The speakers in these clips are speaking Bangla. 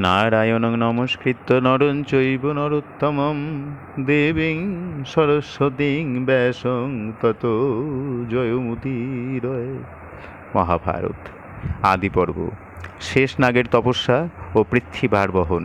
নারায়ণ নমস্কৃত নরণ চৈব নরোত্তমম। দেবীং সরস্বতীং ব্যাসং তত জয়মুতিরয় মহাভারত, আদিপর্ব, শেষ নাগের তপস্যা। ও পৃথ্বীভার বহন।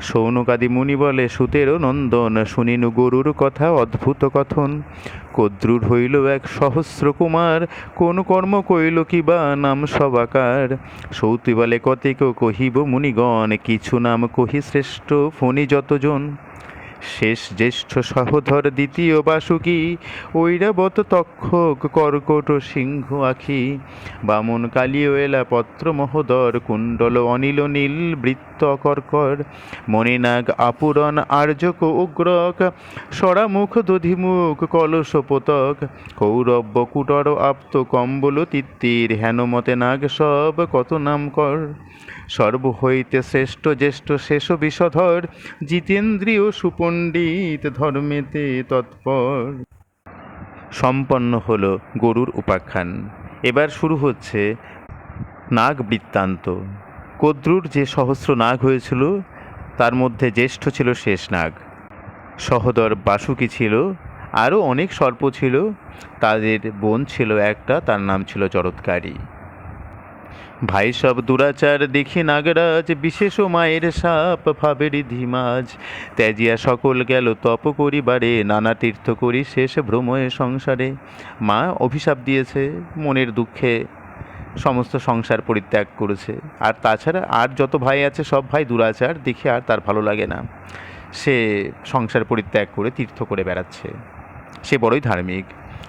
সৌনকাদি মুনি বলে, সুতেরও নন্দন, শুনিনু গরুর কথা, অদ্ভুত কথন। কদ্রুর হইল এক সহস্র কুমার, কোন কর্ম কইল কি বা নাম সবাকার। সৌতি বলে কতিক কহিব মুনিগণ, কিছু নাম কহি শ্রেষ্ঠ, ফণি যতজন। শেষ জ্যেষ্ঠ সহধর দ্বিতীয় বাসুকি, ঐরাবত তক্ষক, কর্কট সিংহ আখি, বামন কালীয় এলা পত্র মহোদর, কুণ্ডল অনিল নীল, বৃত্ত কর্কর, মণিনাগ আপুরন, আর্যক উগ্রক, সরামুখ দধিমুখ, কলস পোতক কৌরব বকুটর আপ্ত কম্বল তিত্তির, হেনমতে নাগ সব কত নাম কর। সর্ব হইতে শ্রেষ্ঠ জ্যেষ্ঠ শেষ বিষধর, জিতেন্দ্রীয় সুপণ্ডিত ধর্মেতে তৎপর। সম্পন্ন হলো গরুর উপাখ্যান। এবার শুরু হচ্ছে নাগ বৃত্তান্ত কদ্রুর যে সহস্র নাগ হয়েছিল, তার মধ্যে জ্যেষ্ঠ ছিল শেষ নাগ। সহদর বাসুকি ছিল, আরও অনেক সর্প ছিল, তাদের বোন ছিল একটা, তার নাম ছিল চরৎকারী। ভাই সব দুরাচার দেখি নাগরাজ বিশেষ মায়ের সাপ ভাবেরি ধিমাজ। ত্যাজিয়া সকল গেল তপ করিবারে, নানা তীর্থ করি শেষ ভ্রময়ে সংসারে। মা অভিশাপ দিয়েছে মনের দুঃখে, সমস্ত সংসার পরিত্যাগ করেছে। আর তাছাড়া আর যত ভাই আছে, সব ভাই দুরাচার, দেখে আর তার ভালো লাগে না। সে সংসার পরিত্যাগ করে তীর্থ করে বেড়াচ্ছে। সে বড়ই ধার্মিক।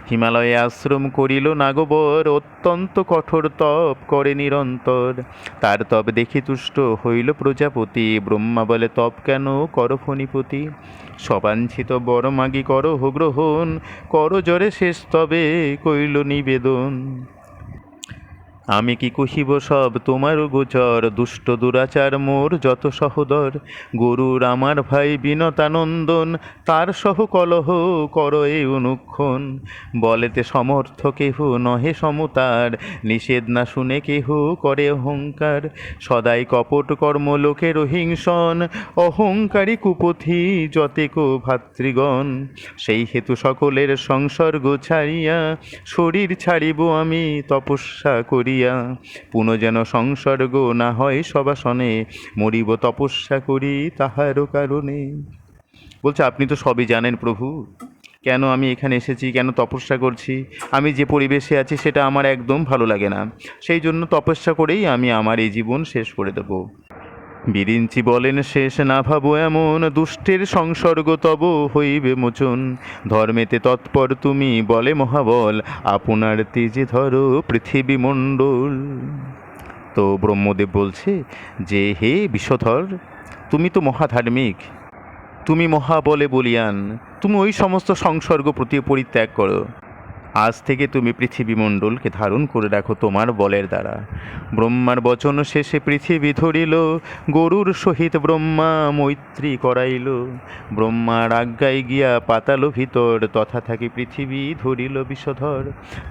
হিমালয়ে আশ্রম করিল নাগবর, অত্যন্ত কঠোর তপ করে নিরন্তর। তার তপ দেখি তুষ্ট হইল প্রজাপতি, ব্রহ্মা বলে, তপ কেন কর ফণিপতি? সবাঞ্ছিত বড় মাগি কর গ্রহণ, কর জ্বরে শেষ তবে কইল নিবেদন। আমি কি কহিব সব তোমার গোচর দুষ্ট দুরাচার মোর যত সহদর। গরুর আমার ভাই বিনতানন্দন, তার সহ কলহ কর এ অনুক্ষণ। বলেতে সমর্থ কেহ নহে সমতার, নিষেধ না শুনে কেহ করে অহংকার। সদাই কপট কর্ম লোকের হিংসন, অহংকারী কুপথি যতেক ভাতৃগণ। সেই হেতু সকলের সংসর্গ ছাড়িয়া শরীর ছাড়িব আমি তপস্যা করিয়া, পুনঃ যেন সংসর্গ না হয় সবাসনে মরিব তপস্যা করি তাহারও কারণে। বলছে, আপনি তো সবই জানেন প্রভু। কেন আমি এখানে এসেছি, কেন তপস্যা করছি? আমি যে পরিবেশে আছি, সেটা আমার একদম ভালো লাগে না। সেই জন্য তপস্যা করেই আমি আমার এই জীবন শেষ করে দেব। বিরিঞ্চি বলেন, শেষ না ভাবো এমন, দুষ্টের সংসর্গ তব হইবে মোচন। ধর্মেতে তৎপর তুমি বলে মহাবল, আপনার তেজে ধরো পৃথিবী মণ্ডল। তো ব্রহ্মদেব বলছে, যে হে বিশ্বধর, তুমি তো মহাধার্মিক। তুমি মহাবলে বলিয়ান, তুমি ওই সমস্ত সংসর্গ প্রতি পরিত্যাগ করো। আজ থেকে তুমি পৃথিবীমণ্ডলকে ধারণ করে রাখো তোমার বলের দ্বারা। ব্রহ্মার বচন শেষে পৃথিবী ধরিল, গরুর সহিত ব্রহ্মা মৈত্রী করাইল। ব্রহ্মার আজ্ঞায় গিয়া পাতাল ভিতর তথা থাকি পৃথিবী ধরিল বিষধর।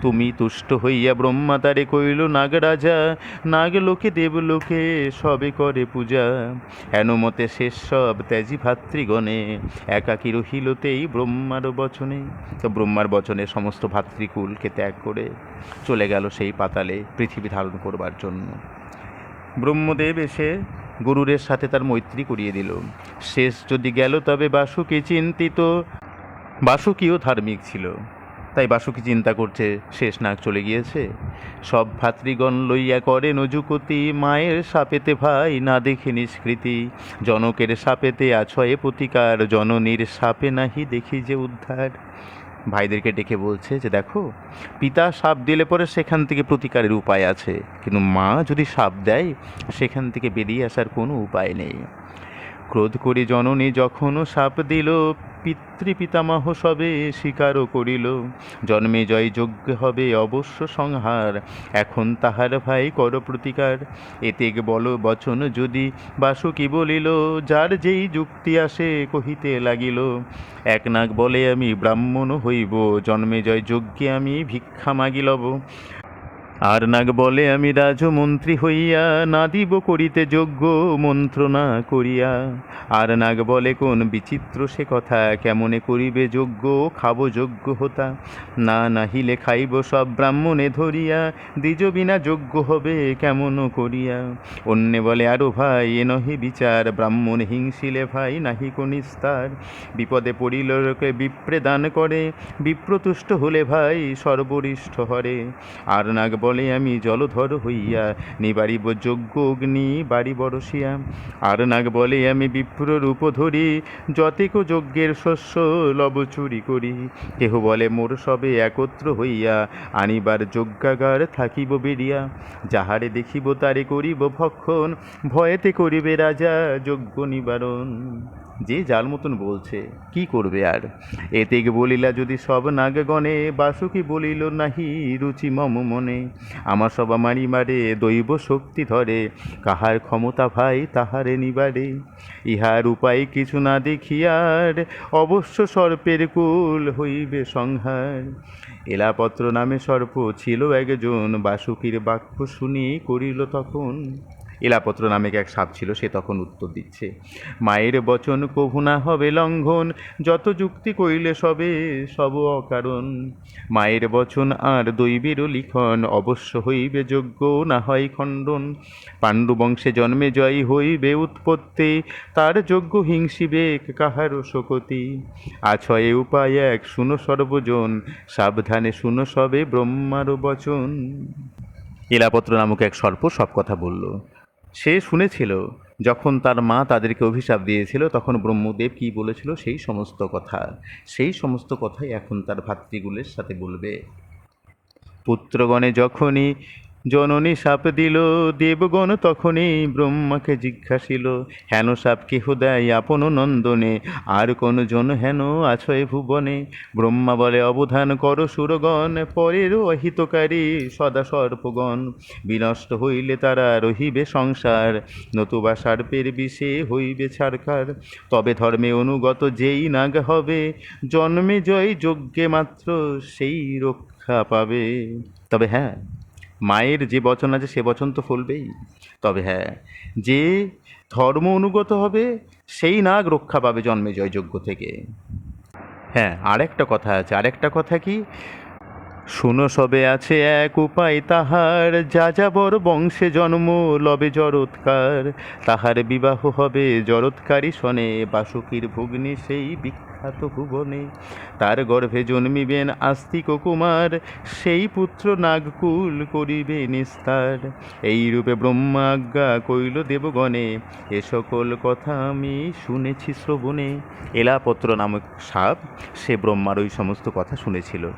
তুমি তুষ্ট হইয়া ব্রহ্মা তারে কইল, নাগরাজা, নাগলোকে দেবলোকে সবে করে পূজা। হেনমতে শেষ সব ত্যাজি ভাতৃগণে, একাকী রহিলতেই ব্রহ্মার বচনে। তো ব্রহ্মার বচনে সমস্ত ভাতৃকুলকে ত্যাগ করে চলে গেল সেই পাতালে পৃথিবী ধারণ করবার জন্য। ব্রহ্মদেব এসে গরুরের সাথে তার মৈত্রী করিয়ে দিল। শেষ যদি গেল তবে বাসুকি চিন্তিত। বাসুকিও ধার্মিক ছিল। তাই বাসুকি চিন্তা করছে, শেষ নাগ চলে গিয়েছে। সব ভাতৃগণ লইয়া করে নজুকতি, মায়ের সাপেতে ভাই না দেখে নিষ্কৃতি। জনকের সাপেতে আছয়ে প্রতিকার, জননীর সাপে নাহি দেখি যে উদ্ধার। ভাইদেরকে ডেকে বলছে যে, দেখো, পিতা সাপ দিলে পরে সেখান থেকে প্রতিকারের উপায় আছে। কিন্তু মা যদি সাপ দেয়, সেখান থেকে বেরিয়ে আসার কোনো উপায় নেই। ক্রোধ করি জননী যখনও সাপ দিল পিতৃপিতামহ সবে স্বীকারও করিল। জন্মে জয় যজ্ঞ হবে অবশ্য সংহার, এখন তাহার ভাই কর প্রতিকার এতে বল বচন যদি বাসুকি বলিল, যার যেই যুক্তি আসে কহিতে লাগিল, এক নাক বলে আমি ব্রাহ্মণ হইব, জন্মে জয় যজ্ঞে আমি ভিক্ষা মাগিলব। আর নাগ বলে, আমি রাজমন্ত্রী হইয়া না দিব করিতে যোগ্য মন্ত্রণা করিয়া। আর নাগ বলে, কোন বিচিত্র সে কথা, কেমনে করিবে যোগ্য, খাব যোগ্য হতা। না নাহিলে খাইব সব ব্রাহ্মণে ধরিয়া, দ্বিজ বিনা যোগ্য হবে কেমন করিয়া? অন্যে বলে, আরও ভাই, এ নহে বিচার, ব্রাহ্মণ হিংসিলে ভাই নাহি নিস্তার। বিপদে পড়িল লোকে বিপ্রে দান করে, বিপ্রতুষ্ট হলে ভাই সর্বরিষ্ঠ হরে। আর নাগ বলে আমি জলধর হইয়া, নিবারিব যজ্ঞ অগ্নি বাড়ি বরসিয়া আর নাগ বলে আমি বিপ্র রূপ ধরি, যতেক যজ্ঞের শস্য লব চুরি করি। কেহ বলে মোর সবে একত্র হইয়া, আনিবার যজ্ঞাগার থাকিব বেরিয়া যাহারে দেখিব তারে করিব ভক্ষণ, ভয়েতে করিবে রাজা যজ্ঞ নিবারণ। যে যার মতন বলছে, কি করবে আর? এতেক বলিলা যদি সব নাগগণে বাসুকি বলিল নাহি রুচি মম মনে। আমার সব মারি মারে, দৈব শক্তি ধরে, কাহার ক্ষমতা ভাই তাহারে নিবারে। ইহার উপায় কিছু না দেখিয়ার অবশ্য সর্পের কুল হইবে সংহার। এলাপত্র নামে সর্প ছিল একজন, বাসুকির বাক্য শুনি করিল তখন। এলাপত্র নামে এক সাপ ছিল, সে তখন উত্তর দিচ্ছে, মায়ের বচন কভু না হবে লঙ্ঘন, যত যুক্তি কইলে সবে সব অকারণ। মায়ের বচন আর দৈবেরও লিখন, অবশ্য হইবে যোগ্য, না হয় খণ্ডন। পাণ্ডু বংশে জন্মে জয় হইবে উৎপত্তি, তার যোগ্য হিংসিবে কাহারও শকতি। আছয়ে উপায় এক, শুনো সর্বজন, সাবধানে শুনো সবে ব্রহ্মারও বচন। এলাপত্র নামক এক সর্প সব কথা বলল। সে শুনেছিল, যখন তার মা তাদেরকে অভিশাপ দিয়েছিল, তখন ব্রহ্মদেব কি বলেছিল? সেই সমস্ত কথা। সেই সমস্ত কথাই এখন তার ভাতৃগুলের সাথে বলবে। পুত্রগণে যখনই জননী সাপ দিল, দেবগণ তখনই ব্রহ্মাকে জিজ্ঞাসিল, হেন সাপ কেহ দেয় আপন নন্দনে? আর কোন জন হেন আছয় ভুবনে? ব্রহ্মা বলে, অবধান কর সুরগণ, পরের অহিতকারী সদা সর্পগণ। বিনষ্ট হইলে তারা রহিবে সংসার, নতুবা সার্পের বিষে হইবে ছাড়কার তবে ধর্মে অনুগত যেই নাগ হবে, জন্মে জয় যজ্ঞে মাত্র সেই রক্ষা পাবে। তবে হ্যাঁ মায়ের যে বচন আছে সে বচন তো ফলবেই। তবে হ্যাঁ যে ধর্ম অনুগত হবে, সেই নাগ রক্ষা পাবে জন্মে জয়যজ্ঞ থেকে। হ্যাঁ আরেকটা কথা আছে। আরেকটা কথা কি? শুনো, সবে আছে এক উপায় তাহার। যা যাবর বংশে জন্ম, লবে জরৎকার। তাহার বিবাহ হবে জরৎকারী শনে বাসুকীর ভগ্নি সেই বিখ্যাত ভুবনে তার গর্ভে জন্মিবেন আস্তিক কুমার। সেই পুত্র নাগকুল করিবে নিস্তার। এই রূপে ব্রহ্মাজ্ঞা কইল দেবগণে, এ সকল কথা আমি শুনেছি শ্রবণে। এলাপত্র নামক সাপ, সে ব্রহ্মার ওই সমস্ত কথা শুনেছিল।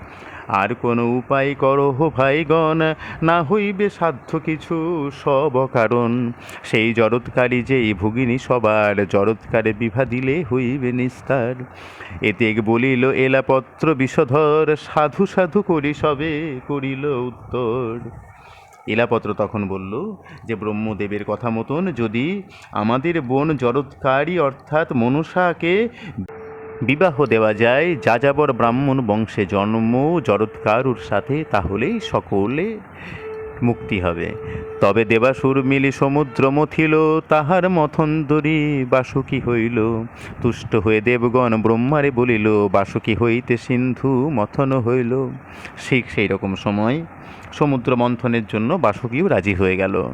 আর কোনো উপায় করহ ভাইগণ, না হইবে সাধ্য কিছু সব কারণ। সেই জরৎকারী যেই ভুগিনী সবার, জরৎকারে বিভা দিলে হইবে নিস্তার। এতে বলিল এলাপত্র বিষধর সাধু সাধু করি সবে, করিল উত্তর। এলাপত্র তখন বলল, যে ব্রহ্মদেবের কথা মতন যদি আমাদের বোন জরৎকারী অর্থাৎ মনসাকে বিবাহ দেওয়া যায়। যাযাবর ব্রাহ্মণ বংশে জন্ম জরৎকারুর সাথে, তাহলেই সকলে মুক্তি হবে। তবে দেবাসুর মিলি সমুদ্র মথিল, তাহার মথন্দরী বাসুকি হইল। তুষ্ট হয়ে দেবগণ ব্রহ্মারে বলিল, বাসুকি হইতে সিন্ধু মথন হইল। ঠিক সেই রকম সময় সমুদ্র মন্থনের জন্য বাসুকিও রাজি হয়ে গেল।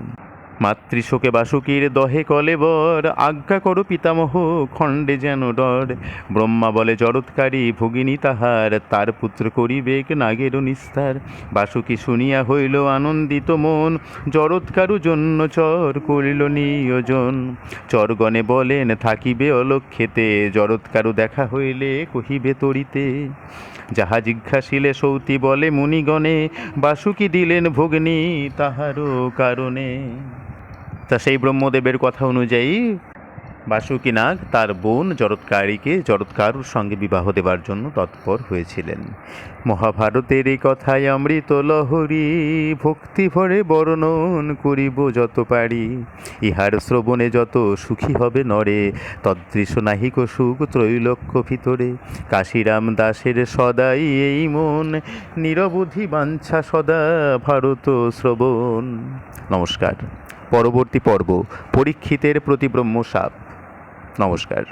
মাতৃশোকে বাসুকীর দহে কলে বর, আজ্ঞা করো পিতামহ, খণ্ডে যেন ডর। ব্রহ্মা বলে, জরৎকারী ভগিনী তাহার, তার পুত্র করিবেক নাগের নিস্তার। বাসুকি শুনিয়া হইল আনন্দিত মন, জরৎকারু জন্য চর করিল নিয়োজন। চরগণে বলেন, থাকিবে অলক্ষেতে, জরৎকারু দেখা হইলে কহিবে তরিতে যাহা জিজ্ঞাসিলে সৌতি বলে, মুনিগণে, বাসুকি দিলেন ভগ্নী তাহারও কারণে। তা সেই ব্রহ্মদেবের কথা অনুযায়ী বাসুকী নাগ তার বোন জরৎকারীকে জরৎকারুর সঙ্গে বিবাহ দেবার জন্য তৎপর হয়েছিলেন। মহাভারতের এই কথায় অমৃত লহরী ভক্তি ভরে বর্ণন করিব যত পারি। ইহার শ্রবণে যত সুখী হবে নরে, তদৃশ নাহিক সুখ ত্রৈলক্য ভিতরে। কাশিরাম দাসের সদাই এই মন, নিরবধি বাঞ্ছা সদা ভারত শ্রবণ। নমস্কার। পরবর্তী পর্ব পরীক্ষিতের প্রতি ব্রহ্মসাপ। নমস্কার।